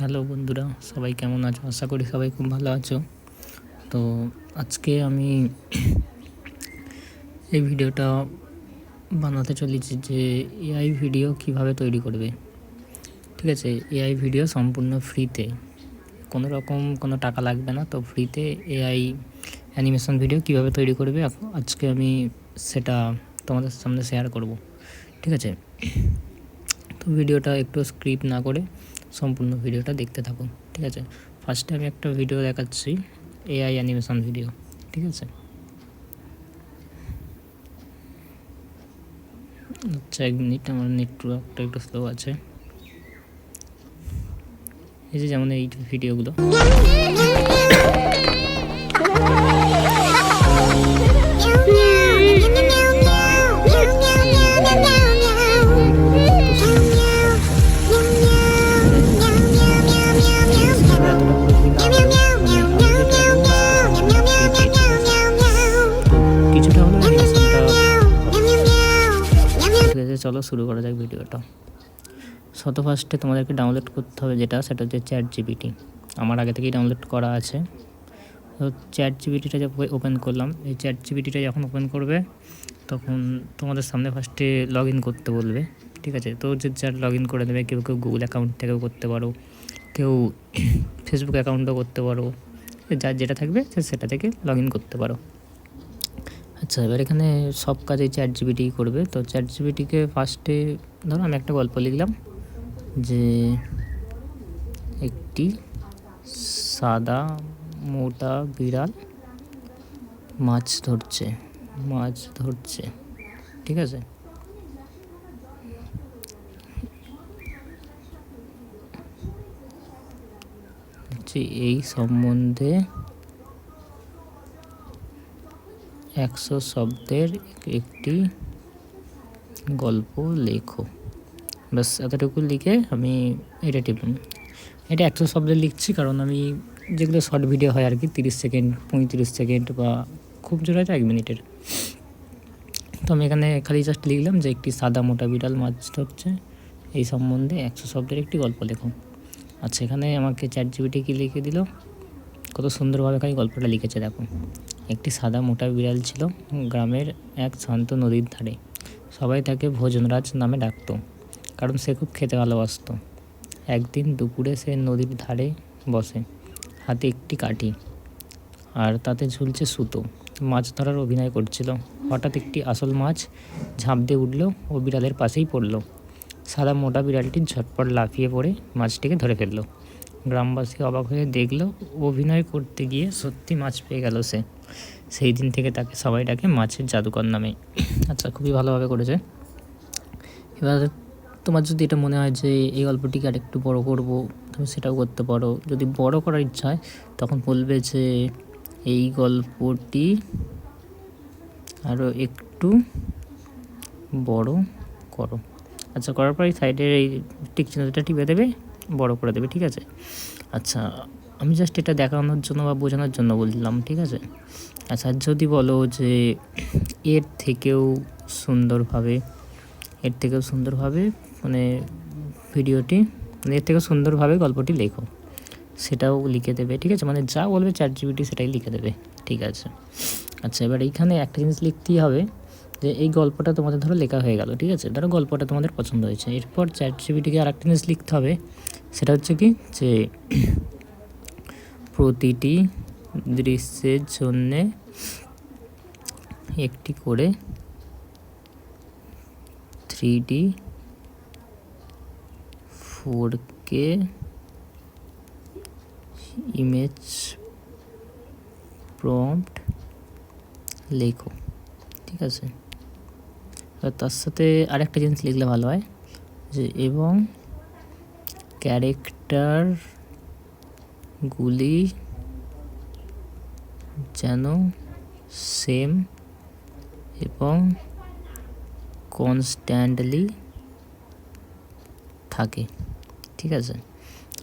Hello বন্ধুরা, সবাই কেমন আছো? আশা করি সবাই খুব ভালো আছো। তো আজকে আমি এই ভিডিওটা বানাতে চলেছি যে এআই ভিডিও কীভাবে তৈরি করবে। ঠিক আছে এআই ভিডিও সম্পূর্ণ ফ্রিতে কোনো রকম কোনো টাকা লাগবে না, তো ফ্রিতে এআই অ্যানিমেশন ভিডিও কীভাবে তৈরি করবে আজকে আমি সেটা তোমাদের সামনে শেয়ার করব। ঠিক আছে, তো ভিডিওটা একটু স্ক্রিপ্ট না করে সম্পূর্ণ ভিডিওটা দেখতে থাকুন, ঠিক আছে? ফার্স্টে আমি একটা ভিডিও দেখাচ্ছি এআই অ্যানিমেশন ভিডিও ঠিক আছে? আচ্ছা এক মিনিট, আমার নেটওয়ার্কটা একটু স্লো আছে। এই যে যেমন এই ভিডিওগুলো চলো শুরু করা যাক ভিডিওটা। শত ফার্স্টে তোমাদেরকে ডাউনলোড করতে হবে যেটা, সেটা হচ্ছে চ্যাট জিবিটি আমার আগে থেকেই ডাউনলোড করা আছে। তো চ্যাট জিবিটিটা যে ওপেন করলাম, এই চ্যাট জিবিটিটা যখন ওপেন করবে, তখন তোমাদের সামনে ফার্স্টে লগ ইন করতে বলবে, ঠিক আছে? তো যে যার লগ ইন করে দেবে, কেউ কেউ গুগল অ্যাকাউন্ট থেকেও করতে পারো, কেউ ফেসবুক অ্যাকাউন্টও করতে পারো, যার যেটা থাকবে সেটা থেকে লগ ইন করতে পারো। আচ্ছা এবার এখানে সব কাজে চ্যাট জিবিটি করবে। তো চ্যাট জিবিটিকে ফার্স্টে ধরো আমি একটা গল্প লিখলাম যে, একটি সাদা মোটা বিড়াল মাছ ধরছে মাছ ধরছে, ঠিক আছে? এই সম্বন্ধে একশো শব্দের একটি গল্প লেখো। ব্যাস, এতটুকু লিখে আমি এটা টিপলাম এটা একশো শব্দে লিখছি কারণ আমি যেগুলো শর্ট ভিডিও হয় আর কি, তিরিশ সেকেন্ড, পঁয়ত্রিশ সেকেন্ড বা খুব জোর হয়তো এক মিনিটের। তো আমি এখানে খালি জাস্ট লিখলাম যে একটি সাদা মোটা বিড়াল মাছ হচ্ছে এই সম্বন্ধে একশো শব্দের একটি গল্প লেখো। আচ্ছা এখানে আমাকে চ্যাট জিবিটি কি লিখে দিল? কত সুন্দরভাবে খালি গল্পটা লিখেছে দেখো। একটি সাদা মোটা বিড়াল ছিল। গ্রামের এক শান্ত নদীর ধারে। সবাই তাকে ভোজনরাজ নামে ডাকতো, কারণ সে খুব খেতে ভালোবাসতো। একদিন দুপুরে সে নদীর ধারে বসে, হাতে একটি কাঠি আর তাতে ঝুলছে সুতো। মাছ ধরার অভিনয় করছিল। হঠাৎ একটি আসল মাছ ঝাঁপ দিয়ে উঠল ও বিড়ালের পাশেই পড়ল। সাদা মোটা বিড়ালটি ঝটপট লাফিয়ে পড়ে মাছটিকে ধরে ফেলল। গ্রামবাসী অবাক হয়ে দেখল, অভিনয় করতে গিয়ে সত্যি মাছ পেয়ে গেল সে। সেই দিন থেকে তাকে সবাই ডাকে মাছের জাদুকর নামে। আচ্ছা খুবই ভালোভাবে করেছে। এবার তোমার যদি এটা মনে হয় যে এই গল্পটিকে আর একটু বড় করব, তুমি সেটাও করতে পারো। যদি বড় করার ইচ্ছা হয়, তখন বলবে যে এই গল্পটি আরও একটু বড় করো। আচ্ছা করার পরে সাইডের এই টিক চিহ্নটা টিপে দেবে। বড় করে দেবে, ঠিক আছে? আচ্ছা আমি জাস্ট এটা দেখানোর জন্য বা বোঝানোর জন্য বললাম, ঠিক আছে? আচ্ছা যদি বলো যে এর থেকেও সুন্দরভাবে, এর থেকেও সুন্দরভাবে মানে ভিডিওটি মানে এর থেকেও সুন্দরভাবে গল্পটি লেখো, সেটাও লিখে দেবে, ঠিক আছে? মানে যা বলবে চ্যাট জিবিটি সেটাই লিখে দেবে, ঠিক আছে? আচ্ছা এবার এইখানে একটা জিনিস লিখতেই হবে যে এই গল্পটা তোমাদের ধরো লেখা হয়ে গেল, ঠিক আছে? ধরো গল্পটা তোমাদের পছন্দ হয়েছে। এরপর চ্যাট জিবিটিকে আর একটা জিনিস লিখতে হবে, সেটা হচ্ছে কি? যে প্রতিটি দৃশ্যের জন্যে একটি করে three D four K image prompt লেখো, ঠিক আছে? তার সাথে আরেকটা জিনিস লিখলে ভালো হয় যে এবং ক্যারেক্টারগুলি যেন সেম এবং কনস্ট্যান্টলি থাকে। ঠিক আছে?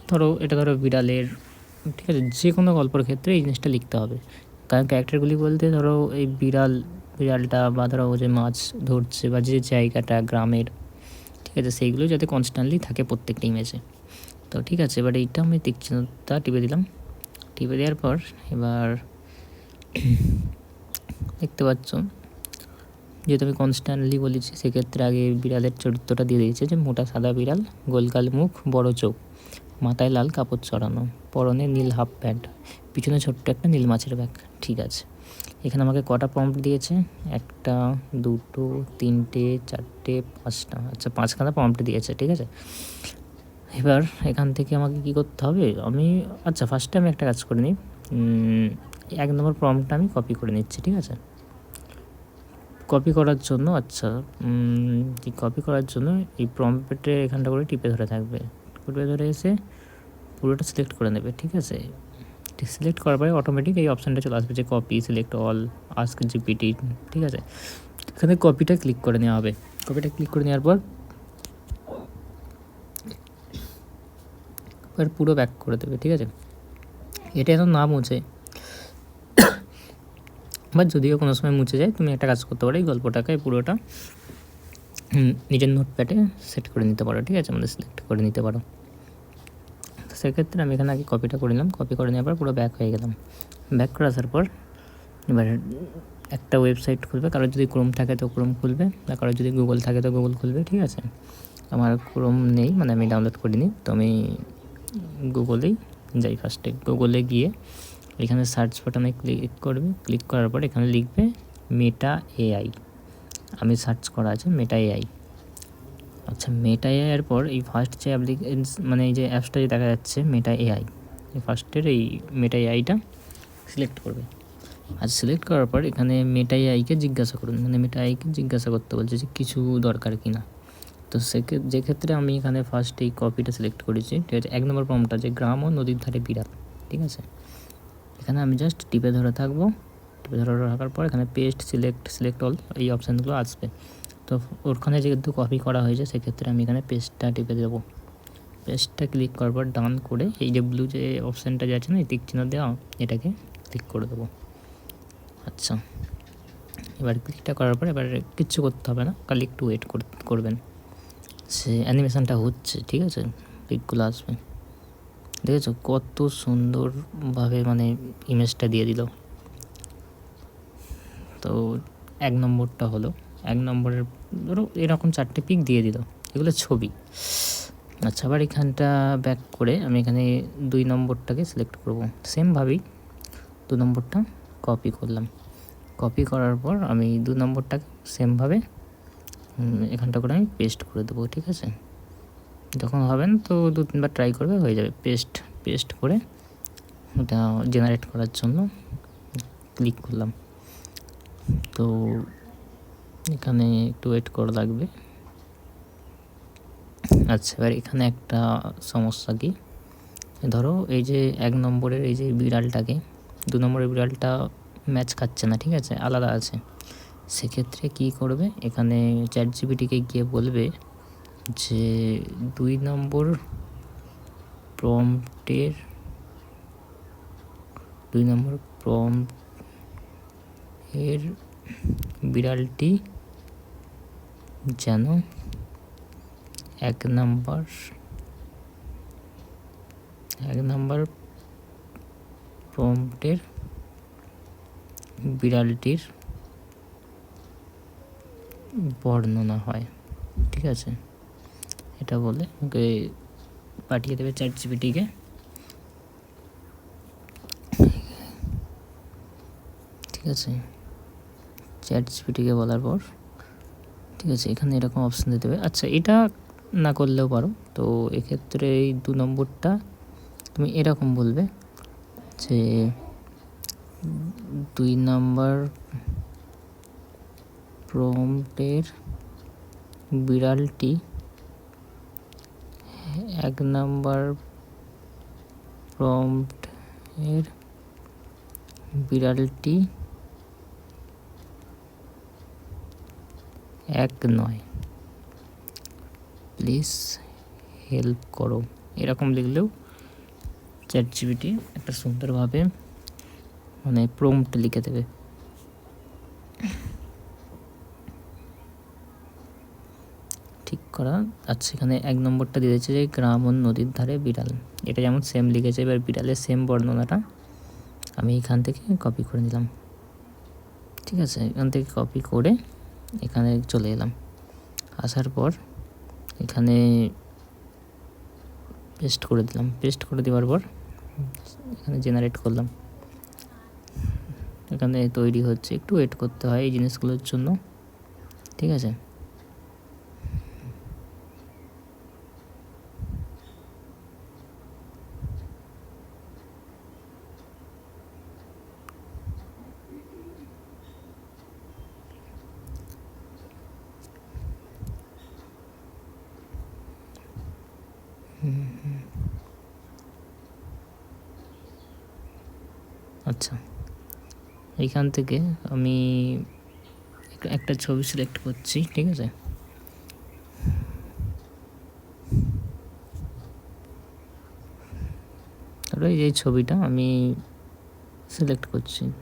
ধরো এটা ধরো বিড়ালের, ঠিক আছে? যে কোনো গল্পের ক্ষেত্রে এই জিনিসটা লিখতে হবে। কারণ ক্যারেক্টারগুলি বলতে ধরো এই বিড়াল বিড়ালটা বা ধরো যে মাছ ধরছে বা যে জায়গাটা গ্রামের, ঠিক আছে, সেইগুলো যাতে কনস্ট্যান্টলি থাকে প্রত্যেকটা ইমেজে তো ঠিক আছে, এবার এইটা আমি চিহ্নটা টিপে দিলাম। টিপে দেওয়ার পর এবার দেখতে পাচ্ছ, যেহেতু আমি কনস্ট্যান্টলি বলেছি, সেক্ষেত্রে আগে বিড়ালের চরিত্রটা দিয়ে দিয়েছে যে মোটা সাদা বিড়াল গোলকাল মুখ, বড় চোখ, মাথায় লাল কাপড় চড়ানো, পরনে নীল হাফ প্যান্ট পিছনে ছোট্ট একটা নীল মাছের ব্যাগ ঠিক আছে। এখানে আমাকে কটা প্রম্পট দিয়েছে? একটা, দুটো, তিনটে, চারটে, পাঁচটা। আচ্ছা পাঁচখানা প্রম্পট দিয়েছে, ঠিক আছে? এবার এখান থেকে আমাকে কি করতে হবে? আমি আচ্ছা ফার্স্টে আমি একটা কাজ করে নিই। এক নম্বর প্রম্পটটা আমি কপি করে নিচ্ছি, ঠিক আছে? কপি করার জন্য আচ্ছা কপি করার জন্য এই প্রম্পটের এখানটা করে টিপে ধরে থাকবে। টিপে ধরে এসে পুরোটা সিলেক্ট করে নেবে, ঠিক আছে? সিলেক্ট করার পরে অটোমেটিক এই অপশানটা চলে আসবে যে copy select all ask GPT ঠিক আছে? এখানে কপিটা ক্লিক করে নেওয়া হবে। কপিটা ক্লিক করে নেওয়ার পর, এবার পুরো ব্যাক করে দেবে, ঠিক আছে? এটা এখন না মুছে। বা যদিও কোনো সময় মুছে যায়, তুমি একটা কাজ করতে পারো, এই গল্পটাকে পুরোটা নিজের নোটপ্যাডে সেট করে নিতে পারো, ঠিক আছে? আমাদের সিলেক্ট করে নিতে পারো। সেক্ষেত্রে আমি এখানে আগে কপিটা করে নিলাম। কপি করে নেওয়ার পর পুরো ব্যাক হয়ে গেলাম। ব্যাক করে আসার পর এবার একটা ওয়েবসাইট খুলবে। কারোর যদি ক্রোম থাকে তো ক্রোম খুলবে। বা কারোর যদি গুগল থাকে তো গুগল খুলবে, ঠিক আছে? আমার ক্রোম নেই মানে আমি ডাউনলোড করিনি। তো আমি গুগলেই যাই ফার্স্টে গুগলে গিয়ে এখানে সার্চ বাটনে ক্লিক করবে। ক্লিক করার পর এখানে লিখবে মেটা এআই আমি সার্চ করা আছে মেটা এআই আচ্ছা মেটা এআই এর পর এই ফার্স্ট যে অ্যাপ্লিকেশন মানে এই যে অ্যাপসটা যে দেখা যাচ্ছে মেটা এআই এই ফার্স্টের এই মেটা এআইটা সিলেক্ট করবে। আর সিলেক্ট করার পর এখানে মেটা এআইকে জিজ্ঞাসা করুন। মানে মেটা এআইকে জিজ্ঞাসা করতে বলছে যে কিছু দরকার কি না। তো যে ক্ষেত্রে আমি এখানে ফার্স্ট এই কপিটা সিলেক্ট করেছি ঠিক আছে এক নম্বর ফর্মটা যে গ্রাম ও নদীর ধারে বিড়াল, ঠিক আছে? এখানে আমি জাস্ট টিপে ধরে থাকব। টিপে ধরে রাখার পর এখানে পেস্ট সিলেক্ট সিলেক্ট অল এই অপশানগুলো আসবে। তো ওখানে যেহেতু কপি করা হয়েছে, সেক্ষেত্রে আমি এখানে পেস্টটা টিপে দেবো। পেস্টটা ক্লিক করার পর ডান করে এই যে ব্লু যে অপশানটা যাচ্ছে না, এই টিক চিহ্ন দেওয়া, এটাকে ক্লিক করে দেবো। আচ্ছা এবার ক্লিকটা করার পর এবার কিচ্ছু করতে হবে না, খালি একটু ওয়েট করবেন। সে অ্যানিমেশনটা হচ্ছে, ঠিক আছে? পিকগুলো আসবে। দেখেছ? কত সুন্দরভাবে মানে ইমেজটা দিয়ে দিল। তো এক নম্বরটা হলো এক নম্বরের, ধরো এরকম চারটে পিক দিয়ে দিল। এগুলো ছবি। আচ্ছা আবার এখানটা ব্যাক করে আমি এখানে দুই নম্বরটাকে সিলেক্ট করব। সেমভাবেই দু নম্বরটা কপি করলাম। কপি করার পর আমি দু নম্বরটা সেমভাবে এখানটা করে আমি পেস্ট করে দেবো, ঠিক আছে? যখন হবেন তো দু তিনবার ট্রাই করবে, হয়ে যাবে। পেস্ট পেস্ট করে ওটা জেনারেট করার জন্য ক্লিক করলাম। তো এখানে একটু ওয়েট করা লাগবে। আচ্ছা এবার এখানে একটা সমস্যা কি? ধরো এই যে এক নম্বরের এই যে বিড়ালটাকে, দু নম্বরের বিড়ালটা ম্যাচ খাচ্ছে না, ঠিক আছে? আলাদা আছে। সেক্ষেত্রে কি করবে? এখানে চ্যাট জিবিটিকে গিয়ে বলবে যে, দুই নম্বর প্রম্পটের দুই নম্বর প্রম্পট এর বিড়ালটি যেন এক নাম্বার এক নাম্বার প্রম্পটের বিড়ালটির বর্ণনা হয়, ঠিক আছে? এটা বলে ওকে পাঠিয়ে দেবে চ্যাট জিপিটিকে ঠিক আছে? চ্যাট জিপিটিকে বলার পর ঠিক আছে, এখানে এরকম অপশান দিতে হবে আচ্ছা এটা না করলেও পারো। তো এক্ষেত্রে এই দু নম্বরটা তুমি এরকম বলবে যে দুই নাম্বার প্রম্পটের বিড়ালটি এক নাম্বার প্রম্পট এর বিড়ালটি এক নয়। প্লিজ হেল্প করো। এরকম লিখলেও চ্যাট জিবিটি একটা সুন্দরভাবে মানে প্রম্পট লিখে দেবে। ঠিক করা আচ্ছা এখানে এক নম্বরটা দিয়ে দিয়েছে যে গ্রাম ও নদীর ধারে বিড়াল। এটা যেমন সেম লিখেছে, এবার বিড়ালের সেম বর্ণনাটা আমি এখান থেকে কপি করে নিলাম। ঠিক আছে, এখান থেকে কপি করে এখানে চলে এলাম। আসার পর এখানে পেস্ট করে দিলাম। পেস্ট করে দেওয়ার পর এখানে জেনারেট করলাম। এখানে তৈরি হচ্ছে। একটু ওয়েট করতে হয় এই জিনিসগুলোর জন্য। ঠিক আছে আচ্ছা এইখান থেকে আমি এক- একটা ছবি সিলেক্ট করছি, ঠিক আছে? তারপরে এই ছবিটা আমি সিলেক্ট করছি।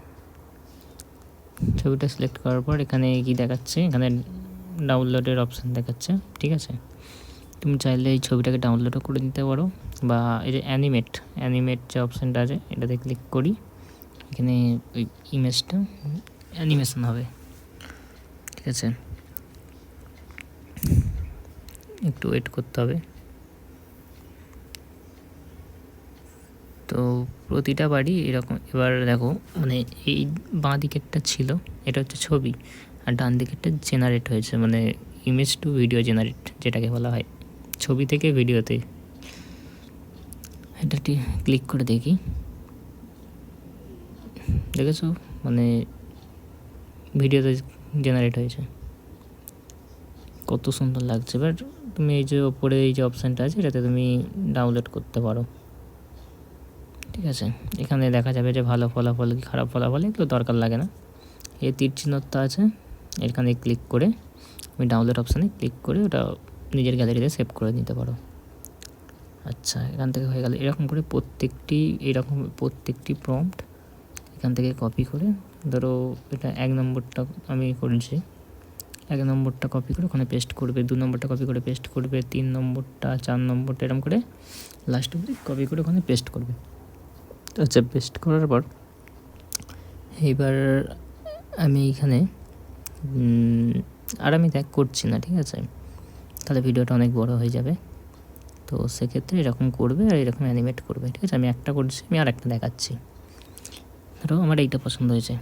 ছবিটা সিলেক্ট করার পর এখানে কি দেখাচ্ছে? এখানে ডাউনলোডের অপশান দেখাচ্ছে, ঠিক আছে? তুমি চাইলে এই ছবিটাকে ডাউনলোডও করে নিতে পারো, বা এই যে অ্যানিমেট অ্যানিমেট যে অপশানটা আছে, এটাতে ক্লিক করি। এখানে ওই ইমেজটা অ্যানিমেশন হবে। ঠিক আছে? একটু ওয়েট করতে হবে। তো প্রতিটা বাড়ি এরকম, এবার দেখো মানে এই বাঁ দিকেরটা ছিল, এটা হচ্ছে ছবি, আর ডান দিকেরটা জেনারেট হয়েছে মানে ইমেজ টু ভিডিও জেনারেট যেটাকে বলা হয়, ছবি থেকে ভিডিওতে এটাটি ক্লিক করে দেখি। দেখেছ? মানে ভিডিওতে জেনারেট হয়েছে। কত সুন্দর লাগছে। এবার তুমি এই যে ওপরে এই যে অপশানটা আছে, এটাতে তুমি ডাউনলোড করতে পারো। ঠিক আছে? এখানে দেখা যাবে যে ভালো ফলাফল কি খারাপ ফলাফল, এগুলো দরকার লাগে না। এই তীর চিহ্নটা আছে, এখানে ক্লিক করে, তুমি ডাউনলোড অপশানে ক্লিক করে ওটা নিজের গ্যালারিতে সেভ করে নিতে পারো। আচ্ছা এখান থেকে হয়ে গেল। এরকম করে প্রত্যেকটি, এরকম প্রত্যেকটি প্রম্পট এখান থেকে কপি করে, ধরো এটা এক নম্বরটা আমি করেছি। এক নম্বরটা কপি করে ওখানে পেস্ট করবে, দু নম্বরটা কপি করে পেস্ট করবে, তিন নম্বরটা, চার নম্বরটা এরকম করে লাস্ট অব্দি কপি করে ওখানে পেস্ট করবে। আচ্ছা পেস্ট করার পর এবার আমি এখানে আর আমি দেখ করছি না, ঠিক আছে? তাহলে ভিডিওটা অনেক বড় হয়ে যাবে। তো সেক্ষেত্রে এরকম করবে আর এরকম অ্যানিমেট করবে, ঠিক আছে? আমি একটা করছি, আমি আর একটা দেখাচ্ছি। ধরো আমার এইটা পছন্দ হয়েছে।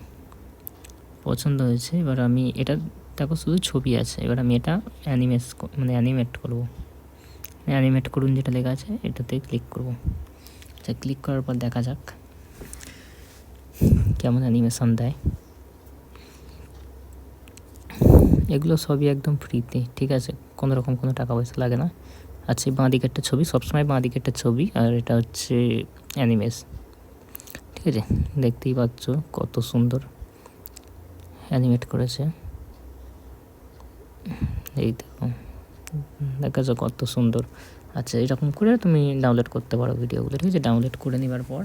পছন্দ হয়েছে, এবার আমি এটা, দেখো শুধু ছবি আছে, এবার আমি এটা অ্যানিমেস মানে অ্যানিমেট করব। অ্যানিমেট করুন যেটা লেখা আছে, এটাতে ক্লিক করব। আচ্ছা ক্লিক করার পর দেখা যাক কেমন অ্যানিমেশন দেয়। এগুলো সবই একদম ফ্রিতে ঠিক আছে? কোনো রকম কোনো টাকা পয়সা লাগে না। আচ্ছা বাঁ দিকে একটা ছবি, সবসময় বাঁ দিকে একটা ছবি, আর এটা হচ্ছে অ্যানিমেস ঠিক আছে দেখতেই পাচ্ছ কত সুন্দর অ্যানিমেট করেছে। এই দেখো, দেখা যাক কত সুন্দর। আচ্ছা এরকম করে তুমি ডাউনলোড করতে পারো ভিডিওগুলো ঠিক আছে ডাউনলোড করে নেবার পর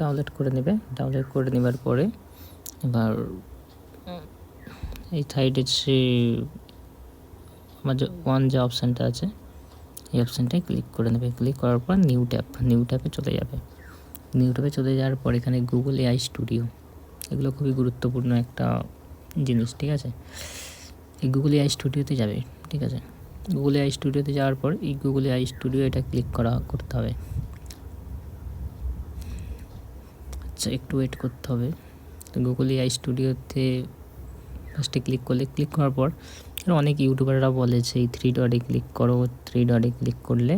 ডাউনলোড করে নেবে। ডাউনলোড করে নেবার পরে এবার, এই সাইডে যে আমার যে ওয়ান যে অপশানটা আছে এই অপশানটায় ক্লিক করে নেবে। ক্লিক করার পর নিউ ট্যাপ নিউ ট্যাপে চলে যাবে। নিউ ট্যাপে চলে যাওয়ার পর এখানে গুগল এআই স্টুডিও এগুলো খুবই গুরুত্বপূর্ণ একটা জিনিস, ঠিক আছে? এই গুগল এআই স্টুডিওতে যাবে, ঠিক আছে? গুগল এআই স্টুডিওতে যাওয়ার পর এই গুগল এআই স্টুডিও এটা ক্লিক করা করতে হবে। আচ্ছা একটু ওয়েট করতে হবে। তো গুগল এআই স্টুডিওতে ফার্স্টে ক্লিক করলে ক্লিক করার পর অনেক ইউটিউবাররা বলে যে, এই থ্রি ডটে ক্লিক করো থ্রি ডটে ক্লিক করলে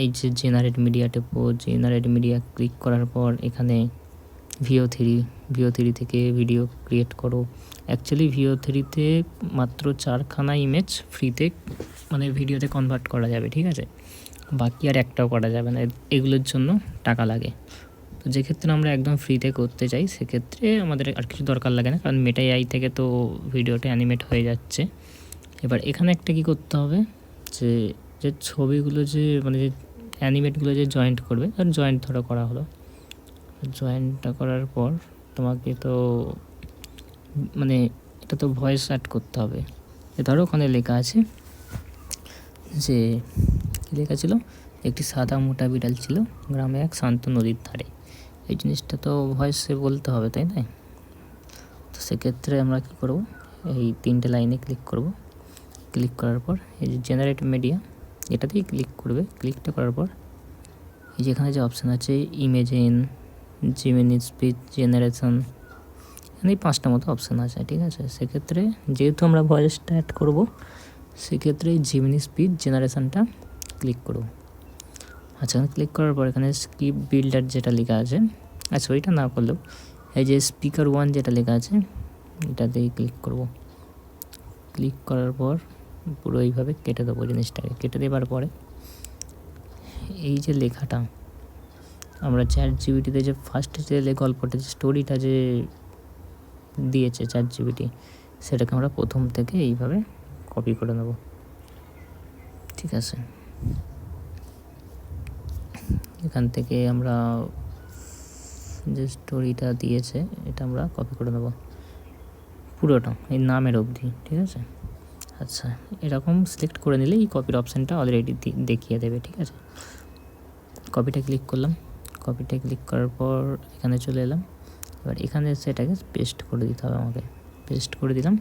এই যে জেনারেট মিডিয়া টেপো জেনারেট মিডিয়া ক্লিক করার পর এখানে ভিও থ্রি ভিও থ্রি থেকে ভিডিও ক্রিয়েট করো। অ্যাকচুয়ালি ভিও থ্রিতে মাত্র চারখানা ইমেজ ফ্রিতে মানে ভিডিওতে কনভার্ট করা যাবে, ঠিক আছে? বাকি আর একটাও করা যাবে না। এগুলোর জন্য টাকা লাগে। তো যে ক্ষেত্রে আমরা একদম ফ্রিতে করতে চাই, সেক্ষেত্রে আমাদের আর কিছু দরকার লাগে না। কারণ মেটাই আই থেকে তো ভিডিওটা অ্যানিমেট হয়ে যাচ্ছে। এবার এখানে একটা কি করতে হবে? যে যে ছবিগুলো যে মানে যে অ্যানিমেটগুলো যে জয়েন্ট করবে আর জয়েন্ট ধরো করা হলো। জয়েন্টটা করার পর তোমাকে তো মানে এটা তো ভয়েস অ্যাড করতে হবে। ধরো ওখানে লেখা আছে যে, কী লেখা ছিল? একটি সাদা মোটা বিড়াল ছিল, গ্রামে এক শান্ত নদীর ধারে। এই জিনিসটা তো ভয়েসে বলতে হবে, তাই না? তো সেক্ষেত্রে আমরা কী করব? এই তিনটে লাইনে ক্লিক করব। ক্লিক করার পর এই যে জেনারেট মিডিয়া এটাতেই ক্লিক করবে। ক্লিকটা করার পর এই যেখানে যে অপশান আছে ইমেজিন জিমিনি স্পিচ জেনারেশন এখানে এই পাঁচটা মতো অপশান আছে, ঠিক আছে? সেক্ষেত্রে যেহেতু আমরা ভয়েসটা অ্যাড করব, সেক্ষেত্রে জিমিনি স্পিড জেনারেশনটা ক্লিক করব। আচ্ছা এখানে ক্লিক করার পর এখানে স্কিপ বিল্ডার যেটা লেখা আছে আচ্ছা ওইটা না করলেও, এই যে স্পিকার ওয়ান যেটা লেখা আছে এটা এটাতেই ক্লিক করব। ক্লিক করার পর পুরো এইভাবে কেটে দেবো জিনিসটাকে। কেটে দেওয়ার পরে এই যে লেখাটা, আমরা চ্যাট জিবিটিতে যে ফার্স্ট যে গল্পটা, যে স্টোরিটা যে দিয়েছে চ্যাট জিবিটি সেটাকে আমরা প্রথম থেকে এইভাবে কপি করে নেব। ঠিক আছে? এখান থেকে আমরা যে স্টোরিটা দিয়েছে, এটা আমরা কপি করে নেব। পুরোটা, এই নামের অবধি, ঠিক আছে? আচ্ছা এরকম সিলেক্ট করে নিলে এই কপির অপশানটা অলরেডি দেখিয়ে দেবে, ঠিক আছে? কপিটা ক্লিক করলাম। কপিটা ক্লিক করার পর এখানে চলে এলাম। এবার এখানে সেটাকে পেস্ট করে দিতে হবে আমাকে। পেস্ট করে দিলাম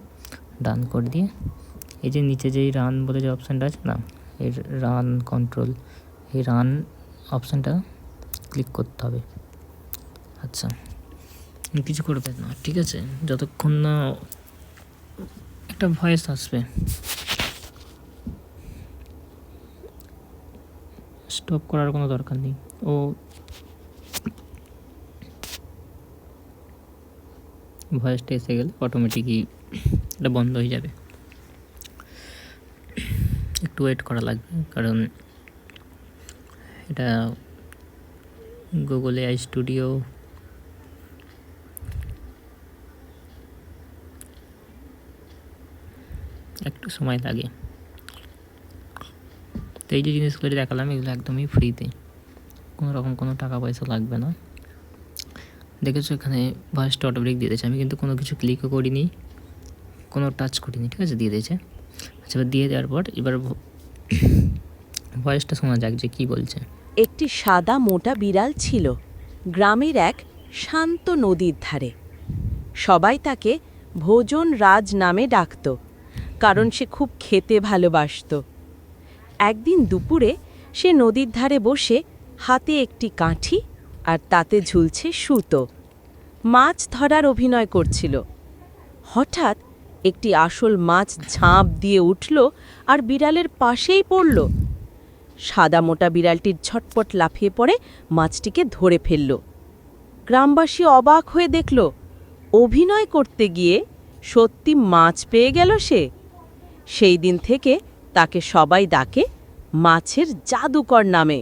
ডান করে দিয়ে, এই যে নিচে যেই রান বলে যে অপশানটা আছে না এই রান কন্ট্রোল এই রান অপশানটা ক্লিক করতে হবে। আচ্ছা কিছু করবে না, ঠিক আছে? যতক্ষণ না একটা ভয়েস আসবে। স্টপ করার কোনো দরকার নেই। ও ভয়েসটা এসে গেলে অটোমেটিকই এটা বন্ধ হয়ে যাবে। একটু ওয়েট করা লাগবে, কারণ এটা গুগল এআই স্টুডিও একটু সময় লাগে। তো এই যে জিনিসগুলো দেখালাম, এগুলো একদমই ফ্রিতে কোনো রকম কোনো টাকা পয়সা লাগবে না। দেখেছ এখানে ভয়েসটা অটোমেটিক দিয়ে দিয়েছে। আমি কিন্তু কোনো কিছু ক্লিকও করিনি, কোনো টাচ করিনি, ঠিক আছে? দিয়ে দিয়েছে। আচ্ছা এবার দিয়ে দেওয়ার পর এবার ভয়েসটা শোনা যাক যে কী বলছে। একটি সাদা মোটা বিড়াল ছিল, গ্রামের এক শান্ত নদীর ধারে। সবাই তাকে ভোজন রাজ নামে ডাকত, কারণ সে খুব খেতে ভালোবাসত। একদিন দুপুরে সে নদীর ধারে বসে হাতে একটি কাঠি আর তাতে ঝুলছে সুতো। মাছ ধরার অভিনয় করছিল। হঠাৎ একটি আসল মাছ ঝাঁপ দিয়ে উঠল আর বিড়ালের পাশেই পড়ল। সাদা মোটা বিড়ালটির ঝটপট লাফিয়ে পড়ে মাছটিকে ধরে ফেলল। গ্রামবাসী অবাক হয়ে দেখল, অভিনয় করতে গিয়ে সত্যি মাছ পেয়ে গেল সে। সেই দিন থেকে তাকে সবাই ডাকে মাছের জাদুকর নামে।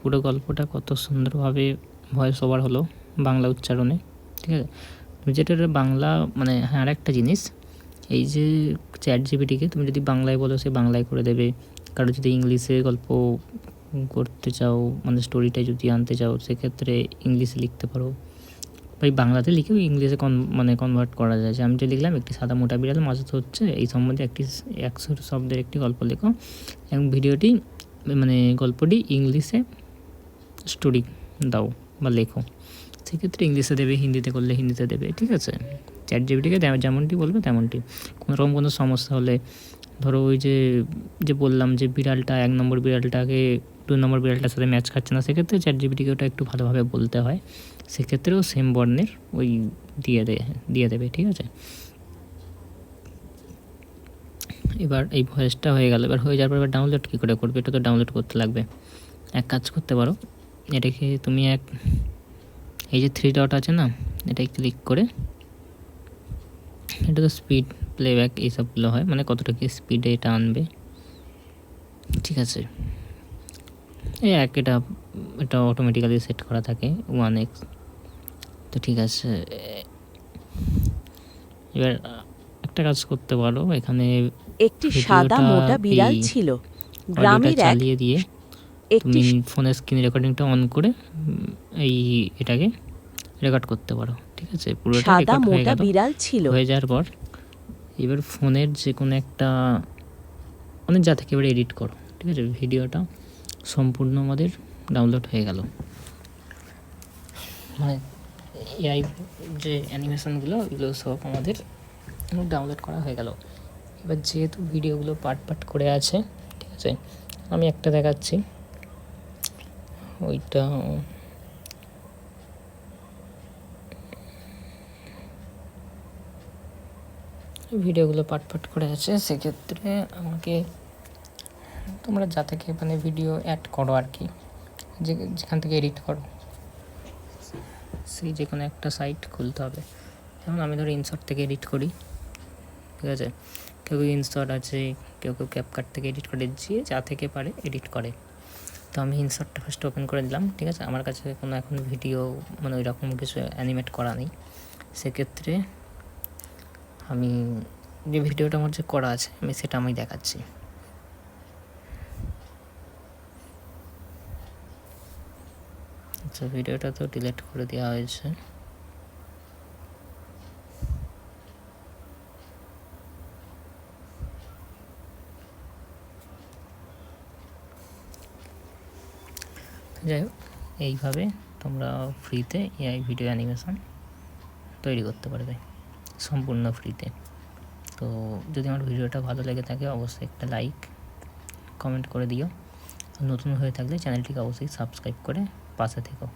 পুরো গল্পটা কত সুন্দরভাবে ভয়েস ওভার হলো বাংলা উচ্চারণে, ঠিক আছে? তুমি যেটা বাংলা মানে হ্যাঁ আর একটা জিনিস, এই যে চ্যাট জিবিটিকে তুমি যদি বাংলায় বলো সে বাংলায় করে দেবে কারও যদি ইংলিশে গল্প করতে চাও মানে স্টোরিটা যদি আনতে চাও, সেক্ষেত্রে ইংলিশে লিখতে পারো। এই বাংলাতে লিখেও ইংলিশে কন মানে কনভার্ট করা যায়। আমি যে লিখলাম, একটি সাদা মোটা বিড়াল মাছ হচ্ছে এই সম্বন্ধে একটি একশো শব্দের একটি গল্প লেখো। এবং ভিডিওটি মানে গল্পটি ইংলিশে স্টোরি দাও বা লেখো। সেক্ষেত্রে ইংলিশে দেবে, হিন্দিতে করলে হিন্দিতে দেবে, ঠিক আছে? চ্যাট জিবিটিকে যেমনটি বলবে, তেমনটি। কোনো রকম কোনো সমস্যা হলে ধরো ওই যে যে বললাম যে বিড়ালটা, এক নম্বর বিড়ালটাকে, দু নম্বর বিড়ালটার সাথে ম্যাচ খাচ্ছে না, সেক্ষেত্রে চ্যাট জিবিটিকে ওটা একটু ভালোভাবে বলতে হয়। সেক্ষেত্রেও সেম বর্ণের ওই দিয়ে দেয় দিয়ে দেবে, ঠিক আছে? এবার এই ভয়েসটা হয়ে গেল। এবার হয়ে যাওয়ার পর এবার ডাউনলোড কী করে করবে? এটা তো ডাউনলোড করতে লাগবে। এক কাজ করতে পারো, এটাকে তুমি এক, এই যে থ্রি ডট আছে না এটা ক্লিক করে, এটা তো স্পিড প্লেব্যাক এইসবগুলো হয় মানে কতটা কি স্পিডে এটা আনবে। ঠিক আছে। এই এক এটা এটা অটোমেটিক্যালি সেট করা থাকে ওয়ান এক্স তো ঠিক আছে। এবার একটা কাজ করতে পারো এখানে একটি সাদা মোটা বিড়াল ছিল। গ্রামের চালিয়ে দিয়ে তুমি ফোনের স্ক্রিন রেকর্ডিংটা অন করে এই এটাকে রেকর্ড করতে পারো। ঠিক ঠিক আছে পুরোটা সাদা মোটা বিড়াল ছিল। হয়ে যাওয়ার পর এবার ফোনের যে কোনো একটা মানে যা থেকে এবার এডিট করো, ঠিক আছে? ভিডিওটা সম্পূর্ণ আমাদের ডাউনলোড হয়ে গেল। মানে এআই যে অ্যানিমেশনগুলো এগুলো সব আমাদের ডাউনলোড করা হয়ে গেল। এবার যেহেতু ভিডিওগুলো পার্ট পার্ট করে আছে, ঠিক আছে? আমি একটা দেখাচ্ছি। ওইটা ভিডিওগুলো পাট পাট করে আছে, সেক্ষেত্রে আমাকে তোমরা যা থেকে মানে ভিডিও অ্যাড করো আর কি, যে যেখান থেকে এডিট করো। সেই যে কোনো একটা সাইট খুলতে হবে। যেমন আমি ধরো ইনশট থেকে এডিট করি, ঠিক আছে? কেউ কেউ ইনশট আছে, কেউ কেউ ক্যাপকাট থেকে এডিট করে, যে যা থেকে পারে এডিট করে। তো আমি ইনশটটা ফার্স্ট ওপেন করে দিলাম, ঠিক আছে? আমার কাছে কোনো এখন ভিডিও মানে ওই রকম কিছু অ্যানিমেট করা নেই। সেক্ষেত্রে আমি যে ভিডিওটা আমার যে করা আছে, আমি সেটা আমি দেখাচ্ছি। আচ্ছা ভিডিওটা তো ডিলিট করে দেওয়া হয়েছে। যাই হোক, এইভাবে তোমরা ফ্রিতে এআই ভিডিও অ্যানিমেশন তৈরি করতে পারবে। সম্পূর্ণ ফ্রিতে। তো যদি আমার ভিডিওটা ভালো লেগে থাকে, অবশ্যই একটা লাইক, কমেন্ট করে দিও। নতুন হয়ে থাকলে চ্যানেলটিকে অবশ্যই সাবস্ক্রাইব করে পাশে থেকো।